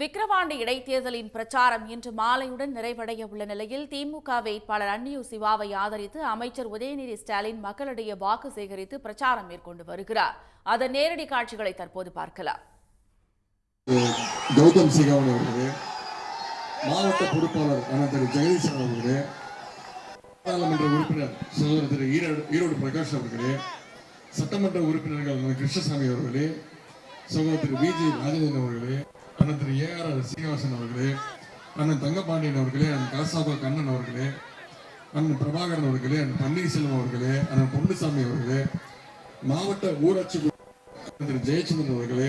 விக்கிரவாண்டி இடைத்தேர்தலின் பிரச்சாரம் இன்று மாலையுடன் நிறைவடைய உள்ள நிலையில் திமுக வேட்பாளர் அன்னியூ சிவாவை ஆதரித்து அமைச்சர் உதயநிதி ஸ்டாலின் மக்களிடையே வாக்கு சேகரித்து பிரச்சாரம் மேற்கொண்டு வருகிறார். அதன் நேரடி காட்சிகளை தற்போது பார்க்கலாம். கௌதம் சிகாவன் அவர்களே மாவட்ட பொறுப்பாளர் திரு ஜெகதீசன் அவர்களே நாடாளுமன்ற உறுப்பினர் சகோதரர் திரு ஈரோடு ஈரோடு பிரகாஷ் அவர்களே சட்டமன்ற உறுப்பினர்கள் கிருஷ்ணசாமி அவர்களே சகோதரர் திரு விஜி ராஜேந்திரன் அவர்களே அண்ணன் திரு ஏ ஆர் சீனிவாசன் அவர்களே அண்ணன் தங்கபாண்டியன் அவர்களே அண்ணன் கலசாபா கண்ணன் அவர்களே அண்ணன் பிரபாகரன் அவர்களே அண்ணன் பன்னீர்செல்வம் அவர்களே அண்ணன் பொன்னுசாமி அவர்களே மாவட்ட ஊராட்சி திரு ஜெயச்சந்திரன் அவர்களே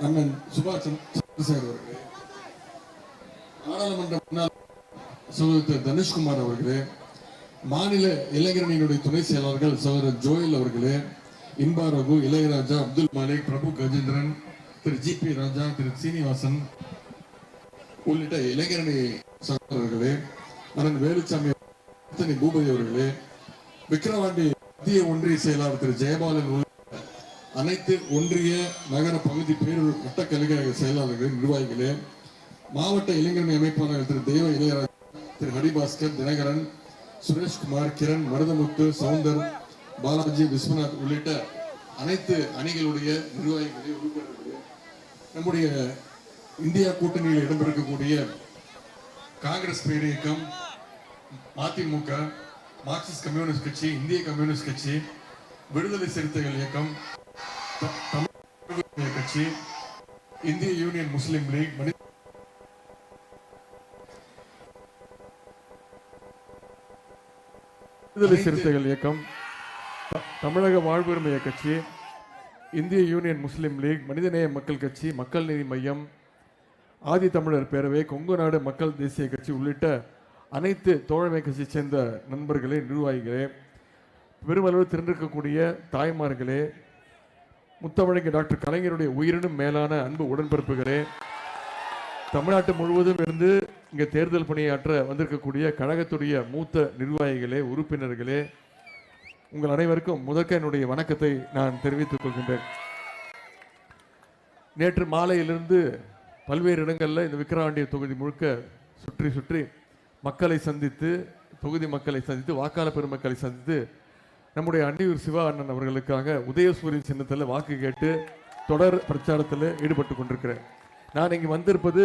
அண்ணன் சுபாஷ் சந்திர- சந்திரசேகர் அவர்களே நாடாளுமன்ற முன்னாள் சகோதரர் தனுஷ்குமார் அவர்களே மாநில இளைஞரணியினுடைய துணை செயலாளர்கள் சகோதரர் ஜோயல் அவர்களே இன்பா ரகு இளையராஜா அப்துல் மாலிக் பிரபு கஜேந்திரன் திரு ஜி பி ராஜா திரு சீனிவாசன் உள்ளிட்ட இளைஞரணி சகோதரர்களே அண்ணன் வேலுச்சாமி பூபதி அவர்களே விக்கிரவாண்டி மத்திய ஒன்றிய செயலாளர் திரு ஜெயபாலன் உள்ளிட்ட அனைத்து ஒன்றிய நகர பகுதி பேரூர் வட்ட கழக செயலாளர்கள் நிர்வாகிகளே மாவட்ட இளைஞரணி அமைப்பாளர்கள் திரு தெய்வ இளையராஜ் திரு ஹரிபாஸ்கர் தினகரன் சுரேஷ்குமார் கிரண் மருதமுத்து சவுந்தர் பாலாஜி விஸ்வநாத் உள்ளிட்ட அனைத்து அணிகளுடைய நிர்வாகிகளை உறுப்பினர்களே நம்முடைய இந்தியா கூட்டணியில் இடம்பெறக்கூடிய காங்கிரஸ் பேரியக்கம் அதிமுக மதிமுக மார்க்சிஸ்ட் கம்யூனிஸ்ட் கட்சி இந்திய கம்யூனிஸ்ட் கட்சி விடுதலை சிறுத்தைகள் இயக்கம் தமிழ் கட்சி இந்திய யூனியன் முஸ்லீம் லீக் மனித விடுதலை சிறுத்தைகள் இயக்கம் தமிழக வாழ்வுரிமை கட்சி இந்திய யூனியன் முஸ்லீம் லீக் மனிதநேய மக்கள் கட்சி மக்கள் நீதி மையம் ஆதி தமிழர் பேரவை கொங்கு நாடு மக்கள் தேசிய கட்சி உள்ளிட்ட அனைத்து தோழமை கட்சியை சேர்ந்த நண்பர்களே நிர்வாகிகளே பெருமளவு திரண்டிருக்கக்கூடிய தாய்மார்களே முத்தமிழங்க டாக்டர் கலைஞருடைய உயிரினும் மேலான அன்பு உடன்பிறப்புகளே தமிழ்நாட்டு முழுவதும் இருந்து இங்கே தேர்தல் பணியாற்ற வந்திருக்கக்கூடிய கழகத்துடைய மூத்த நிர்வாகிகளே உறுப்பினர்களே உங்கள் அனைவருக்கும் முதற்க என்னுடைய வணக்கத்தை நான் தெரிவித்துக் கொள்கின்றேன். நேற்று மாலையிலிருந்து பல்வேறு இடங்களில் இந்த விக்கிரவாண்டிய தொகுதி முழுக்க சுற்றி சுற்றி மக்களை சந்தித்து தொகுதி மக்களை சந்தித்து வாக்காளர் பெருமக்களை சந்தித்து நம்முடைய அன்னியூர் சிவா அண்ணன் அவர்களுக்காக உதயசூரியன் சின்னத்தில் வாக்கு கேட்டு தொடர் பிரச்சாரத்தில் ஈடுபட்டு கொண்டிருக்கிறேன். நான் இங்கு வந்திருப்பது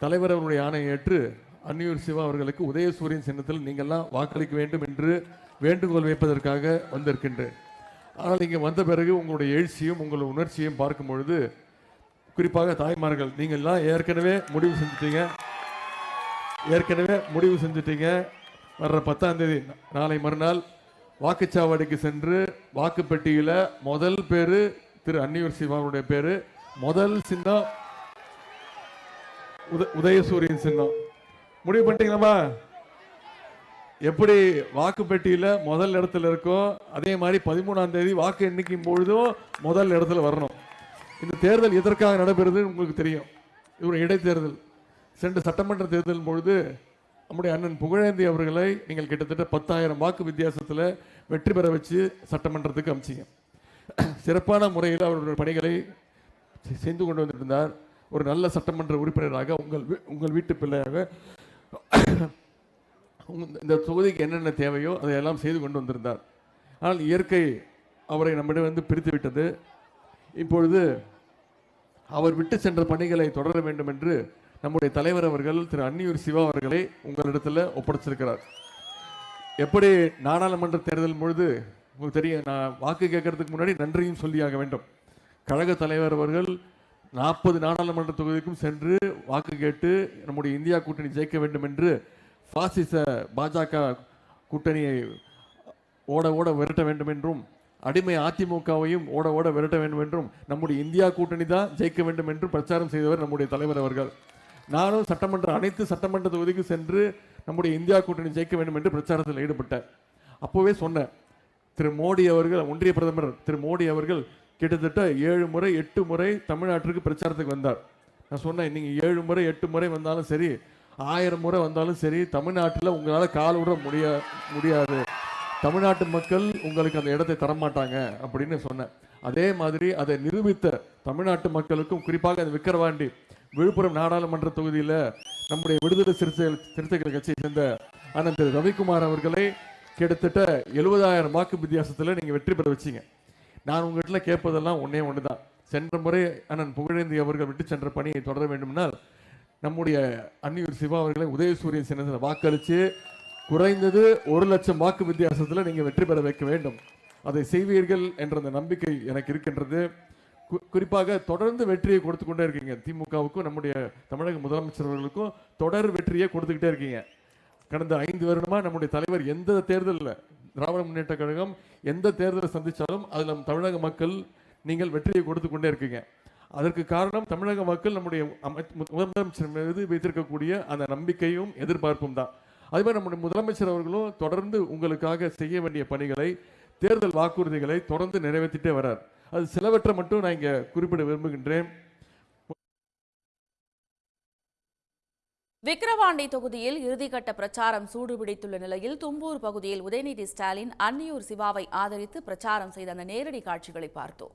தலைவர் அவருடைய ஆணையை ஏற்று அன்னியூர் சிவா அவர்களுக்கு உதயசூரியன் சின்னத்தில் நீங்கள்லாம் வாக்களிக்க வேண்டும் என்று வேண்டுகோள் வைப்பதற்காக வந்திருக்கின்றேன். ஆனால் இங்கே வந்த பிறகு உங்களுடைய எழுச்சியும் உங்களுடைய உணர்ச்சியும் பார்க்கும் பொழுது குறிப்பாக தாய்மார்கள் நீங்கள்லாம் ஏற்கனவே முடிவு செஞ்சுட்டீங்க. ஏற்கனவே முடிவு செஞ்சுட்டீங்க. வர்ற பத்தாம் தேதி நாளை மறுநாள் வாக்குச்சாவடிக்கு சென்று வாக்குப்பெட்டியில் முதல் பேர் திரு அன்னியூர் சிவாவுடைய பேர் முதல் சின்னம் உத உதயசூரியன் சின்னம். முடிவு பண்ணிட்டீங்களாமா எப்படி வாக்குப்பெட்டியில முதல் இடத்துல இருக்கோ அதே மாதிரி பதிமூணாம் தேதி வாக்கு எண்ணிக்கும் பொழுதும் முதல் இடத்துல வரணும். இந்த தேர்தல் எதற்காக நடைபெறுது உங்களுக்கு தெரியும். இது ஒரு இடைத்தேர்தல். சென்ற சட்டமன்ற தேர்தல் பொழுது நம்முடைய அண்ணன் புகழேந்தி அவர்களை நீங்கள் கிட்டத்தட்ட பத்தாயிரம் வாக்கு வித்தியாசத்தில் வெற்றி பெற வச்சு சட்டமன்றத்துக்கு அமிச்சிங்க. சிறப்பான முறையில் அவருடைய பணிகளை செ- செய்து கொண்டு வந்திருந்தார். ஒரு நல்ல சட்டமன்ற உறுப்பினராக உங்கள் வீ- உங்கள் வீட்டு பிள்ளையாக இந்த தொகுதிக்கு என்னென்ன தேவையோ அதையெல்லாம் செய்து கொண்டு வந்திருந்தார். ஆனால் இயற்கை அவரை நம்மிடம் வந்து பிரித்து விட்டது. இப்பொழுது அவர் விட்டு சென்ற பணிகளை தொடர வேண்டும் என்று நம்முடைய தலைவர் அவர்கள் திரு அன்னியூர் சிவா அவர்களை உங்களிடத்தில் ஒப்படைச்சிருக்கிறார். எப்படி நாடாளுமன்ற தேர்தல் பொழுது உங்களுக்கு தெரியும் நான் வாக்கு கேட்கறதுக்கு முன்னாடி நன்றியும் சொல்லியாக வேண்டும். கழக தலைவர் அவர்கள் நாற்பது நாடாளுமன்ற தொகுதிக்கும் சென்று வாக்கு கேட்டு நம்முடைய இந்தியா கூட்டணி ஜெயிக்க வேண்டும் என்று பாசிச பாஜக கூட்டணியை ஓட ஓட விரட்ட வேண்டும் என்றும் அடிமை அதிமுகவையும் ஓட ஓட விரட்ட வேண்டும் என்றும் நம்முடைய இந்தியா கூட்டணி தான் ஜெயிக்க வேண்டும் என்றும் பிரச்சாரம் செய்தவர் நம்முடைய தலைவர் அவர்கள். நானும் சட்டமன்ற அனைத்து சட்டமன்ற தொகுதிக்கு சென்று நம்முடைய இந்தியா கூட்டணி ஜெயிக்க வேண்டும் என்று பிரச்சாரத்தில் ஈடுபட்டேன். அப்போவே சொன்னேன் திரு மோடி அவர்கள் ஒன்றிய பிரதமர் திரு மோடி அவர்கள் கிட்டத்தட்ட ஏழு முறை எட்டு முறை தமிழ்நாட்டிற்கு பிரச்சாரத்துக்கு வந்தார். நான் சொன்னேன் நீங்கள் ஏழு முறை எட்டு முறை வந்தாலும் சரி ஆயிரம் முறை வந்தாலும் சரி தமிழ்நாட்டில் உங்களால் கால் விட முடிய முடியாது. தமிழ்நாட்டு மக்கள் உங்களுக்கு அந்த இடத்தை தரமாட்டாங்க அப்படின்னு சொன்னேன். அதே மாதிரி அதை நிரூபித்த தமிழ்நாட்டு மக்களுக்கும் குறிப்பாக அந்த விக்கிரவாண்டி விழுப்புரம் நாடாளுமன்ற தொகுதியில் நம்முடைய விடுதலை சிறுத்தைகள் சிறுத்தைகள் கட்சியை சேர்ந்த அண்ணன் திரு ரவிக்குமார் அவர்களை கிட்டத்தட்ட எழுபதாயிரம் வாக்கு வித்தியாசத்தில் நீங்கள் வெற்றி பெற வச்சீங்க. நான் உங்ககிட்ட கேட்பதெல்லாம் ஒன்றே ஒன்று தான் சென்ற முறை அண்ணன் புகழேந்தி அவர்கள் விட்டு சென்ற பணியை தொடர வேண்டும்னால் நம்முடைய அன்னியூர் சிவா அவர்களை உதயசூரியன் சின்னத்தில் வாக்களித்து குறைந்தது ஒரு லட்சம் வாக்கு வித்தியாசத்தில் நீங்கள் வெற்றி பெற வைக்க வேண்டும். அதை செய்வீர்கள் என்ற அந்த நம்பிக்கை எனக்கு இருக்கின்றது. கு- குறிப்பாக தொடர்ந்து வெற்றியை கொடுத்து கொண்டே இருக்கீங்க. திமுகவுக்கும் நம்முடைய தமிழக முதலமைச்சர்களுக்கும் தொடர் வெற்றியை கொடுத்துக்கிட்டே இருக்கீங்க. கடந்த ஐந்து வருடமாக நம்முடைய தலைவர் எந்த தேர்தலில் திராவிட முன்னேற்ற கழகம் எந்த தேர்தலை சந்தித்தாலும் அதில் நம் தமிழக மக்கள் நீங்கள் வெற்றியை கொடுத்து கொண்டே இருக்கீங்க. அதற்கு காரணம் தமிழக மக்கள் நம்முடைய முதலமைச்சர் மீது வைத்திருக்கக்கூடிய அந்த நம்பிக்கையும் எதிர்பார்ப்பும் தான். அதே மாதிரி நம்முடைய முதலமைச்சர் அவர்களும் தொடர்ந்து உங்களுக்காக செய்ய வேண்டிய பணிகளை தேர்தல் வாக்குறுதிகளை தொடர்ந்து நிறைவேற்றிட்டே வரார். அது சிலவற்றை மட்டும் நான் இங்கே குறிப்பிட விரும்புகின்றேன். விக்கிரவாண்டி தொகுதியில் இறுதிக்கட்ட பிரச்சாரம் சூடுபிடித்துள்ள நிலையில் தும்பூர் பகுதியில் உதயநிதி ஸ்டாலின் அன்னியூர் சிவாவை ஆதரித்து பிரச்சாரம் செய்த அந்த நேரடி காட்சிகளை பார்த்தோம்.